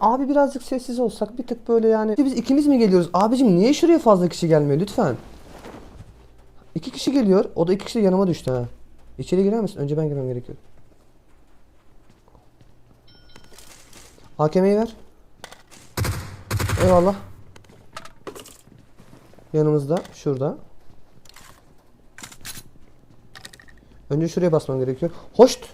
Abi birazcık sessiz olsak bir tık böyle yani. Biz ikimiz mi geliyoruz? Abicim niye şuraya fazla kişi gelmiyor lütfen? İki kişi geliyor. O da iki kişi de yanıma düştü ha. İçeri girer misin? Önce ben girmem gerekiyor. AKM'yi ver. Eyvallah. Yanımızda. Şurada. Önce şuraya basmam gerekiyor. Hoşt.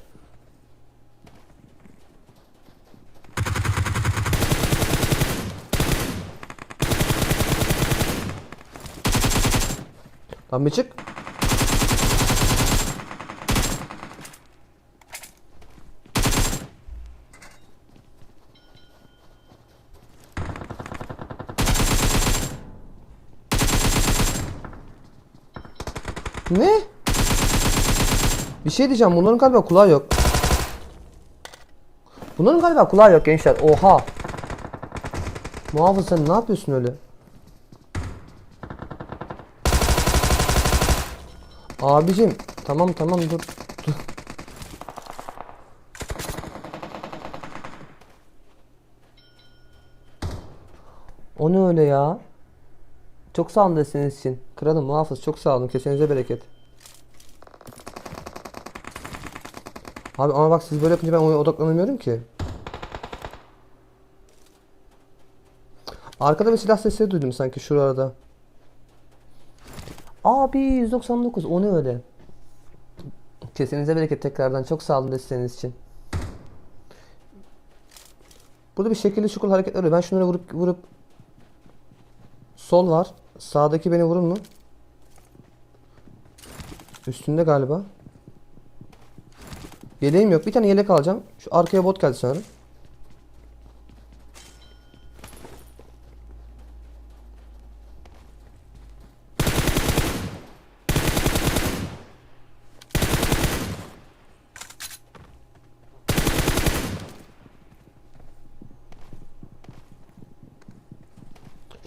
Lan çık. Ne? Bir şey diyeceğim. Bunların galiba kulağı yok. Bunların galiba kulağı yok gençler. Oha. Muhafız sen ne yapıyorsun öyle? Abicim tamam tamam dur. dur. O ne öyle ya? Çok sağ olun desteğiniz için. Kralım muhafız çok sağ olun. Kesenize bereket. Abi ama bak siz böyle yapınca ben odaklanamıyorum ki. Arkada bir silah sesleri duydum sanki şurada. Abi 199 o ne öyle? Kesenize bereket tekrardan çok sağ olun desteğiniz için. Burada bir şekilli şukul hareketler oluyor. Ben şunları vurup vurup Sol var. Sağdaki beni vurur mu? Üstünde galiba. Yeleğim yok. Bir tane yelek alacağım. Şu arkaya bot geldi sanırım.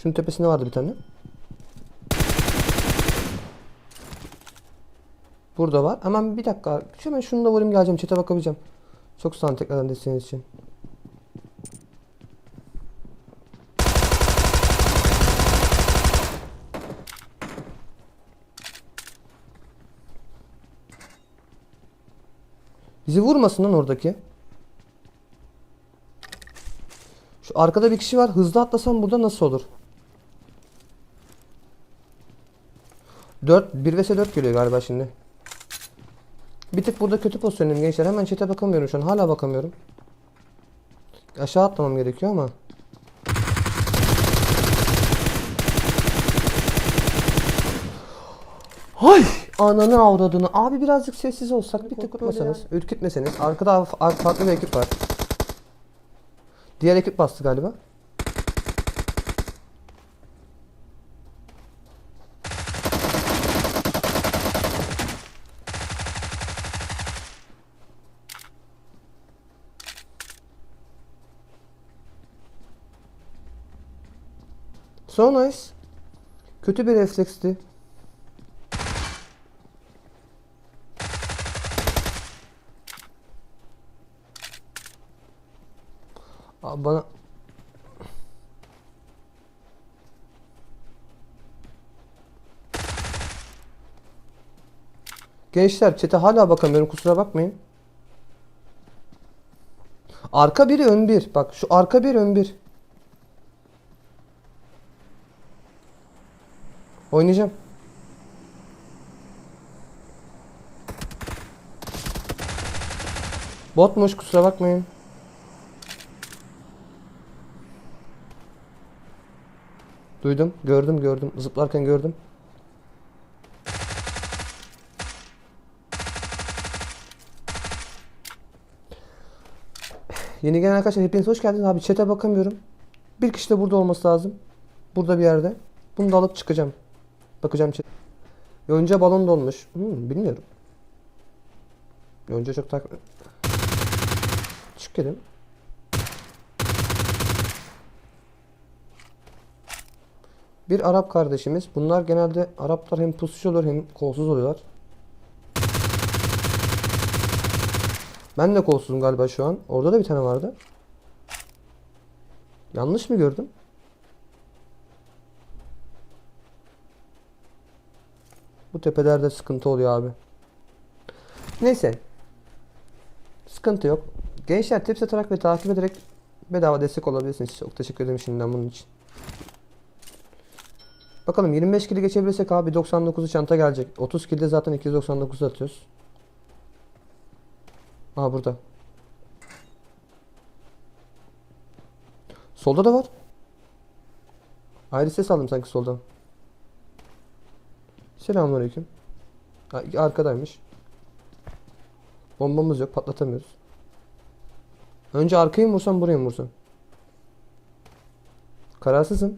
Şunun tepesinde vardı bir tane. Burada var. Hemen bir dakika. Hemen şunu da vurayım geleceğim. Çete bakabileceğim. Çok sağ olun tekrardan desteğiniz için. Bizi vurmasın lan oradaki. Şu arkada bir kişi var. Hızlı atlasam burada nasıl olur? 4 1 vs 4 geliyor galiba şimdi. Bir tık burada kötü pozisyonum gençler. Hemen chat'e bakamıyorum şu an. Hala bakamıyorum. Aşağı atlamam gerekiyor ama. Hay! Ananı avradını. Abi birazcık sessiz olsak bir tık korkmasanız, ürkütmeseniz. Arkada ar- farklı bir ekip var. Diğer ekip bastı galiba. So nice. Kötü bir refleksti. Abi bana Gençler çete hala bakamıyorum kusura bakmayın. Arka biri ön bir. Bak şu arka bir ön bir. Oynayacağım. Botmuş kusura bakmayın. Duydum, gördüm, gördüm. Zıplarken gördüm. Yeni gelen arkadaşlar hepiniz hoş geldiniz. Abi chat'e bakamıyorum. Bir kişi de burada olması lazım. Burada bir yerde. Bunu da alıp çıkacağım. Bakacağım chat. Yonca balon dolmuş. Hmm, bilmiyorum. Yonca çok takip... Çık dedim. Bir Arap kardeşimiz. Bunlar genelde Araplar hem pusuşu olur hem kolsuz oluyorlar. Ben de kolsuzum galiba şu an. Orada da bir tane vardı. Yanlış mı gördüm? Bu tepelerde sıkıntı oluyor abi. Neyse. Sıkıntı yok. Gençler tips atarak ve takip ederek bedava destek olabilirsiniz. Çok teşekkür ederim şimdiden bunun için. Bakalım 25 kili geçebilirsek abi 99'u çanta gelecek. 30 kilde zaten 299 atıyoruz. Aa burada. Solda da var. Ayrı ses aldım sanki soldan. Selamünaleyküm. Arkadaymış. Bombamız yok patlatamıyoruz. Önce arkayı mı vursam buraya mı vursam? Kararsızım.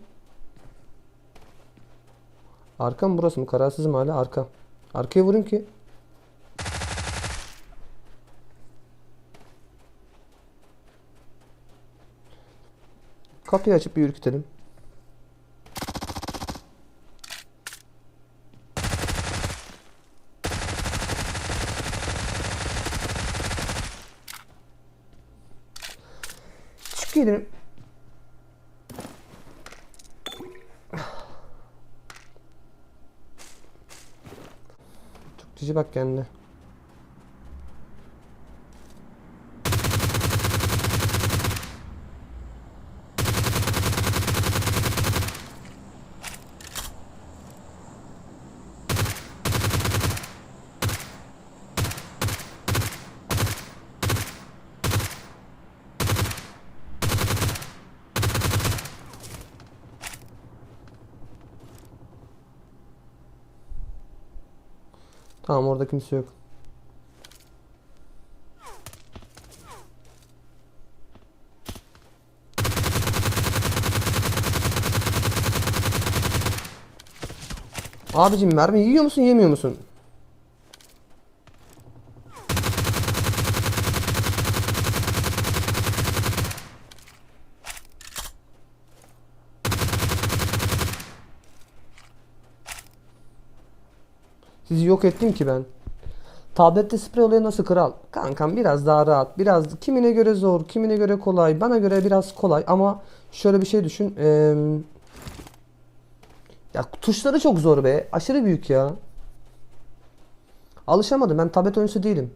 Arka mı burası mı? Kararsızım hala arka. Arkaya vurayım ki. Kapıyı açıp bir ürkütelim. Gidelim. Çok cici bak kendine. Tamam orada kimse yok. Abicim mermi yiyor musun yemiyor musun? Sizi yok ettim ki ben. Tablette sprey olayı nasıl kral? Kankam biraz daha rahat. Biraz kimine göre zor, kimine göre kolay. Bana göre biraz kolay ama şöyle bir şey düşün. Eee ya tuşları çok zor be. Aşırı büyük ya. Alışamadım. Ben tablet oyuncusu değilim.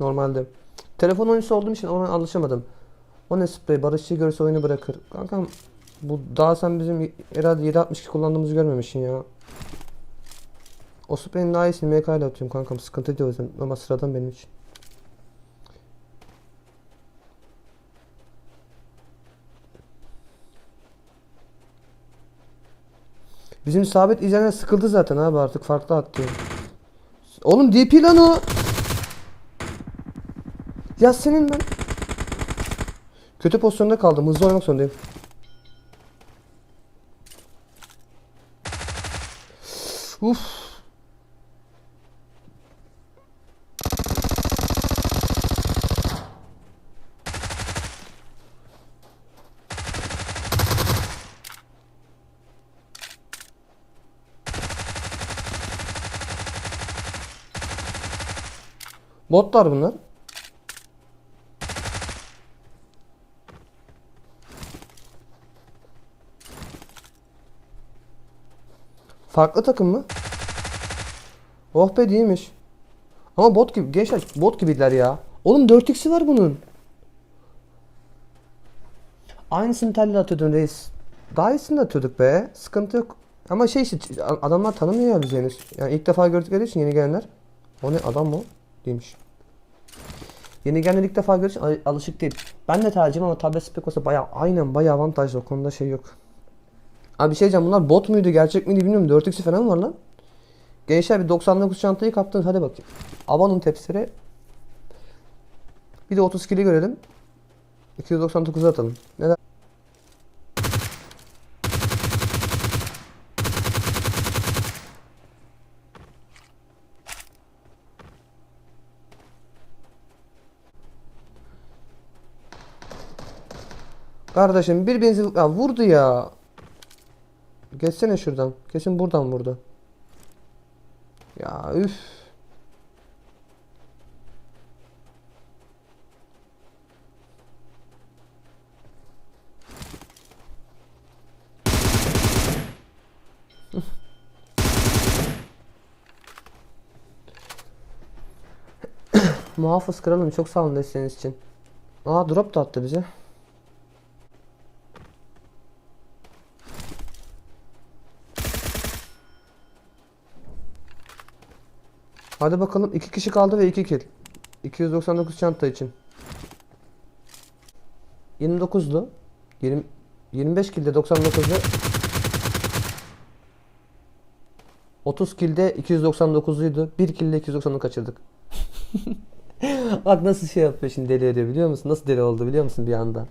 Normalde. Telefon oyuncusu olduğum için ona alışamadım. O ne sprey? Barışçı görse oyunu bırakır. Kankam bu daha sen bizim herhalde 762 kullandığımızı görmemişsin ya. O spreyin daha iyisini MK ile atıyorum kankam. Sıkıntı değil o yüzden. Ama sıradan benim için. Bizim sabit izleyenler sıkıldı zaten abi artık farklı attı. Oğlum DP lan o. Ya senin ben. Kötü pozisyonda kaldım. Hızlı oynamak zorundayım. Botlar bunlar. Farklı takım mı? Oh be değilmiş. Ama bot gibi gençler bot gibiler ya. Oğlum 4x'i var bunun. Aynısını telle atıyordun reis. Daha iyisini de atıyorduk be. Sıkıntı yok. Ama şey işte adamlar tanımıyor ya bizi henüz. Yani ilk defa gördükleri için yeni gelenler. O ne adam mı? o? Değilmiş. Yeni gelenler ilk defa görüş al- alışık değil. Ben de tercihim ama tablet spek olsa bayağı aynen bayağı avantajlı o konuda şey yok. Abi bir şey diyeceğim bunlar bot muydu gerçek miydi bilmiyorum 4x'i falan var lan. Gençler bir 99 çantayı kaptınız hadi bakayım. Avanın tepsileri. Bir de 30 kili görelim. 299'a atalım. Neden? Kardeşim bir birbirinizi ya vurdu ya. Geçsene şuradan. Kesin buradan vurdu. Ya üf. Muhafız kralım çok sağ olun desteğiniz için. Aa drop da attı bize. Hadi bakalım iki kişi kaldı ve iki kill. 299 çanta için. 29'du. 20 25 kilde 99'u 30 kilde 299'uydu. 1 kilde 290'ı kaçırdık. Bak nasıl şey yapıyor şimdi deli ediyor biliyor musun? Nasıl deli oldu biliyor musun bir anda?